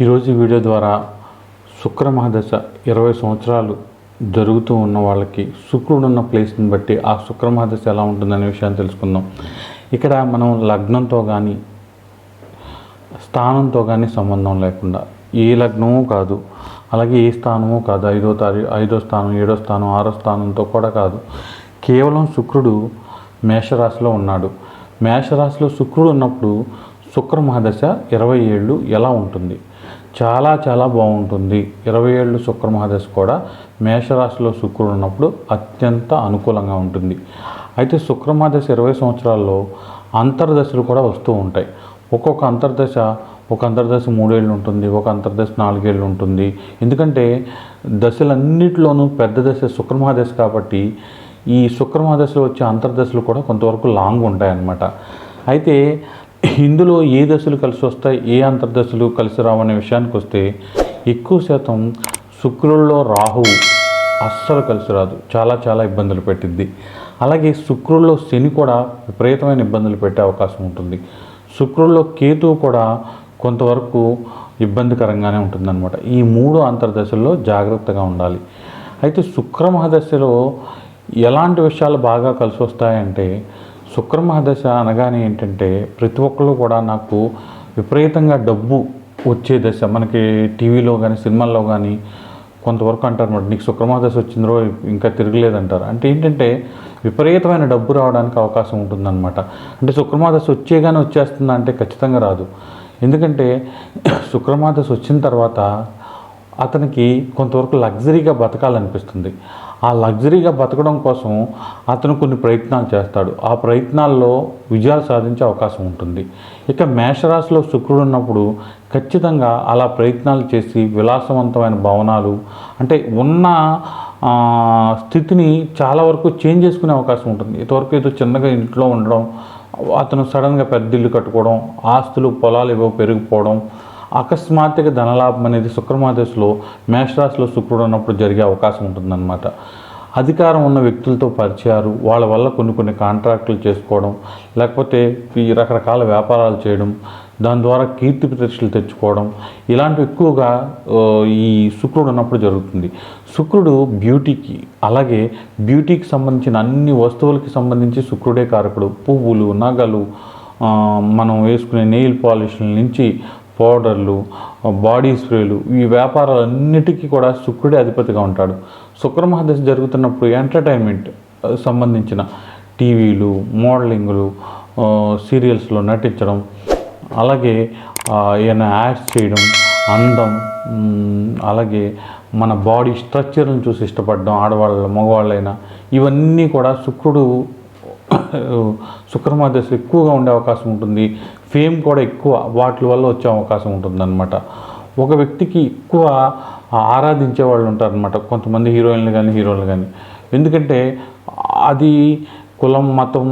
ఈరోజు వీడియో ద్వారా శుక్ర మహాదశ ఇరవై సంవత్సరాలు జరుగుతూ ఉన్న వాళ్ళకి శుక్రుడు ఉన్న ప్లేస్ని బట్టి ఆ శుక్ర మహాదశ ఎలా ఉంటుందనే విషయాన్ని తెలుసుకుందాం. ఇక్కడ మనం లగ్నంతో కానీ స్థానంతో కానీ సంబంధం లేకుండా ఏ లగ్నము కాదు అలాగే ఏ స్థానము కాదు. ఐదో తారీఖు ఐదో స్థానం ఏడో స్థానం ఆరో స్థానంతో కూడా కాదు. కేవలం శుక్రుడు మేషరాశిలో ఉన్నాడు. మేషరాశిలో శుక్రుడు ఉన్నప్పుడు శుక్ర మహాదశ ఇరవై ఏళ్ళు ఎలా ఉంటుంది? చాలా చాలా బాగుంటుంది. ఇరవై ఏళ్ళు శుక్ర మహాదశ కూడా మేషరాశిలో శుక్రుడు ఉన్నప్పుడు అత్యంత అనుకూలంగా ఉంటుంది. అయితే శుక్ర మహాదశ ఇరవై సంవత్సరాల్లో అంతర్దశలు కూడా వస్తూ ఉంటాయి. ఒక్కొక్క అంతర్దశ ఒక అంతర్దశ మూడేళ్ళు ఉంటుంది ఒక అంతర్దశ నాలుగేళ్ళు ఉంటుంది. ఎందుకంటే దశలన్నిటిలోనూ పెద్ద దశ శుక్రమహాదశ కాబట్టి ఈ శుక్రమహాదశలో వచ్చే అంతర్దశలు కూడా కొంతవరకు లాంగ్ ఉంటాయన్నమాట. అయితే ఇందులో ఏ దశలు కలిసి వస్తాయి ఏ అంతర్దశలు కలిసి రావనే విషయానికి వస్తే ఎక్కువ శాతం శుక్రుల్లో రాహువు అస్సలు కలిసి రాదు. చాలా చాలా ఇబ్బందులు పెట్టిద్ది. అలాగే శుక్రుల్లో శని కూడా విపరీతమైన ఇబ్బందులు పెట్టే అవకాశం ఉంటుంది. శుక్రుల్లో కేతువు కూడా కొంతవరకు ఇబ్బందికరంగానే ఉంటుందన్నమాట. ఈ మూడు అంతర్దశల్లో జాగ్రత్తగా ఉండాలి. అయితే శుక్ర మహాదశలో ఎలాంటి విషయాలు బాగా కలిసి వస్తాయంటే శుక్రమహదశ అనగానే ఏంటంటే ప్రతి ఒక్కళ్ళు కూడా నాకు విపరీతంగా డబ్బు వచ్చే దశ. మనకి టీవీలో కానీ సినిమాల్లో కానీ కొంతవరకు అంటారు అనమాట నీకు శుక్రమహదశ వచ్చిందో ఇంకా తిరగలేదంటారు. అంటే ఏంటంటే విపరీతమైన డబ్బు రావడానికి అవకాశం ఉంటుందన్నమాట. అంటే శుక్రమాదశ వచ్చేగానే వచ్చేస్తుందా అంటే ఖచ్చితంగా రాదు. ఎందుకంటే శుక్రమాదశ వచ్చిన తర్వాత అతనికి కొంతవరకు లగ్జరీగా బతకాలనిపిస్తుంది. ఆ లగ్జరీగా బతకడం కోసం అతను కొన్ని ప్రయత్నాలు చేస్తాడు. ఆ ప్రయత్నాల్లో విజయాలు సాధించే అవకాశం ఉంటుంది. ఇక మేషరాశిలో శుక్రుడు ఉన్నప్పుడు ఖచ్చితంగా అలా ప్రయత్నాలు చేసి విలాసవంతమైన భవనాలు అంటే ఉన్న స్థితిని చాలా వరకు చేంజ్ చేసుకునే అవకాశం ఉంటుంది. ఇంతవరకు ఏదో చిన్నగా ఇంట్లో ఉండడం అతను సడన్గా పెద్ద ఇల్లు కట్టుకోవడం ఆస్తులు పొలాలు ఏవో పెరిగిపోవడం అకస్మాత్తుగా ధనలాభం అనేది శుక్రమాదశలో మేషరాశిలో శుక్రుడు ఉన్నప్పుడు జరిగే అవకాశం ఉంటుందన్నమాట. అధికారం ఉన్న వ్యక్తులతో పరిచయాలు వాళ్ళ వల్ల కొన్ని కొన్ని కాంట్రాక్టులు చేసుకోవడం లేకపోతే ఈ రకరకాల వ్యాపారాలు చేయడం దాని ద్వారా కీర్తి ప్రతిష్టలు తెచ్చుకోవడం ఇలాంటివి ఎక్కువగా ఈ శుక్రుడు ఉన్నప్పుడు జరుగుతుంది. శుక్రుడు బ్యూటీకి అలాగే బ్యూటీకి సంబంధించిన అన్ని వస్తువులకి సంబంధించి శుక్రుడే కారకుడు. పువ్వులు నగలు మనం వేసుకునే నెయిల్ పాలిష్ల నుంచి పౌడర్లు బాడీ స్ప్రేలు ఈ వ్యాపారాలన్నిటికీ కూడా శుక్రుడే అధిపతిగా ఉంటాడు. శుక్రమహాదశ జరుగుతున్నప్పుడు ఎంటర్టైన్మెంట్ సంబంధించిన టీవీలు మోడలింగ్లు సీరియల్స్లో నటించడం అలాగే ఆ, ఏమైనా యాడ్స్ చేయడం అందం అలాగే మన బాడీ స్ట్రక్చర్ని చూసి ఇష్టపడడం ఆడవాళ్ళ మగవాళ్ళైనా ఇవన్నీ కూడా శుక్రుడు శుక్రమాదశలు ఎక్కువగా ఉండే అవకాశం ఉంటుంది. ఫేమ్ కూడా ఎక్కువ. వాటి వల్ల వచ్చే అవకాశం ఉంటుందన్నమాట. ఒక వ్యక్తికి ఎక్కువ ఆరాధించే వాళ్ళు ఉంటారనమాట కొంతమంది హీరోయిన్లు కానీ హీరోలు కానీ ఎందుకంటే అది కులం మతం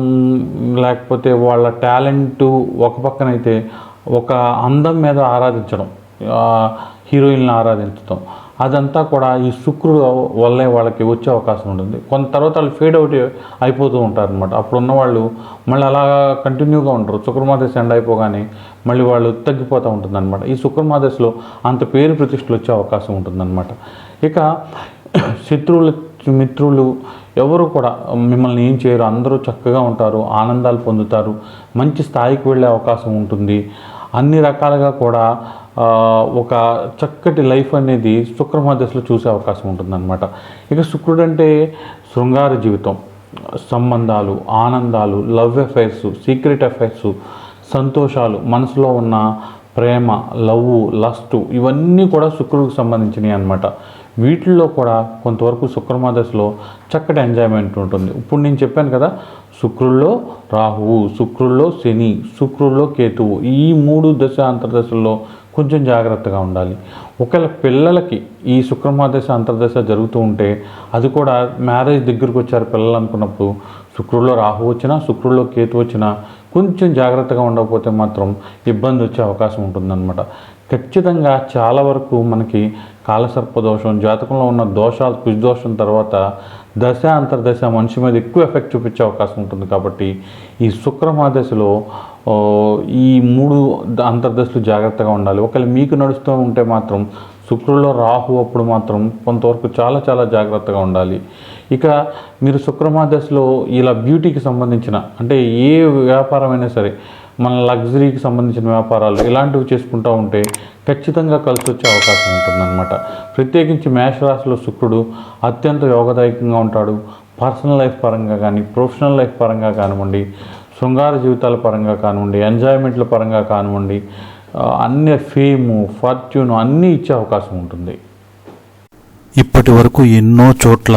లేకపోతే వాళ్ళ టాలెంట్ ఒక పక్కనైతే ఒక అందం మీద ఆరాధించడం. ఆ, హీరోయిన్లను ఆరాధించడం. అదంతా కూడా ఈ శుక్రుడు వల్లే వాళ్ళకి వచ్చే అవకాశం ఉంటుంది. కొంత తర్వాత వాళ్ళు ఫేడ్ అవుట్ అయిపోతూ ఉంటారు అనమాట అప్పుడు ఉన్న వాళ్ళు మళ్ళీ అలా కంటిన్యూగా ఉంటారు శుక్రమాదశ ఎండ్ అయిపోగానే మళ్ళీ వాళ్ళు తగ్గిపోతూ ఉంటుందన్నమాట. ఈ శుక్రమాదశలో అంత పేరు ప్రతిష్టలు వచ్చే అవకాశం ఉంటుందన్నమాట. ఇక శత్రువులు మిత్రులు ఎవరు కూడా మిమ్మల్ని ఏం చేయరు. అందరూ చక్కగా ఉంటారు ఆనందాలు పొందుతారు మంచి స్థాయికి వెళ్ళే అవకాశం ఉంటుంది. అన్ని రకాలుగా కూడా ఒక చక్కటి లైఫ్ అనేది శుక్రమహాదశలో చూసే అవకాశం ఉంటుందన్నమాట. ఇక శుక్రుడు అంటే శృంగార జీవితం సంబంధాలు ఆనందాలు లవ్ అఫైర్స్ సీక్రెట్ అఫైర్స్ సంతోషాలు మనసులో ఉన్న ప్రేమ లవ్ లస్ట్ ఇవన్నీ కూడా శుక్రుడికి సంబంధించినవి అన్నమాట. వీటిల్లో కూడా కొంతవరకు శుక్రమాదశలో చక్కటి ఎంజాయ్మెంట్ ఉంటుంది. ఇప్పుడు నేను చెప్పాను కదా శుక్రుల్లో రాహువు శుక్రుల్లో శని శుక్రుల్లో కేతువు ఈ మూడు దశ అంతర్దశల్లో కొంచెం జాగ్రత్తగా ఉండాలి. ఒకవేళ పిల్లలకి ఈ శుక్రమహాదశ అంతర్దశ జరుగుతూ ఉంటే అది కూడా మ్యారేజ్ దగ్గరకు వచ్చారు పిల్లలు అనుకున్నప్పుడు శుక్రుల్లో రాహు వచ్చినా శుక్రుల్లో కేతు వచ్చినా కొంచెం జాగ్రత్తగా ఉండకపోతే మాత్రం ఇబ్బంది వచ్చే అవకాశం ఉంటుందన్నమాట. ఖచ్చితంగా చాలా వరకు మనకి కాలసర్ప దోషం జాతకంలో ఉన్న దోషాలు కుజదోషం తర్వాత దశ అంతర్దశ మనిషి మీద ఎక్కువ ఎఫెక్ట్ చూపించే అవకాశం ఉంటుంది కాబట్టి ఈ శుక్రమాదశలో ఈ మూడు అంతర్దశలు జాగ్రత్తగా ఉండాలి. ఒకవేళ మీకు నడుస్తూ ఉంటే మాత్రం శుక్రుల్లో రాహు అప్పుడు మాత్రం కొంతవరకు చాలా చాలా జాగ్రత్తగా ఉండాలి. ఇక మీరు శుక్రమాదశలో ఇలా బ్యూటీకి సంబంధించిన అంటే ఏ వ్యాపారమైనా సరే మన లగ్జరీకి సంబంధించిన వ్యాపారాలు ఇలాంటివి చేసుకుంటూ ఉంటే ఖచ్చితంగా కలిసి వచ్చే అవకాశం ఉంటుందన్నమాట. ప్రత్యేకించి మేషరాశిలో శుక్రుడు అత్యంత యోగదాయకంగా ఉంటాడు. పర్సనల్ లైఫ్ పరంగా కానీ ప్రొఫెషనల్ లైఫ్ పరంగా కానివ్వండి శృంగార జీవితాల పరంగా కానివ్వండి ఎంజాయ్మెంట్ల పరంగా కానివ్వండి అన్ని ఫేము ఫార్చ్యూన్ అన్నీ ఇచ్చే అవకాశం ఉంటుంది. ఇప్పటి వరకు ఎన్నో చోట్ల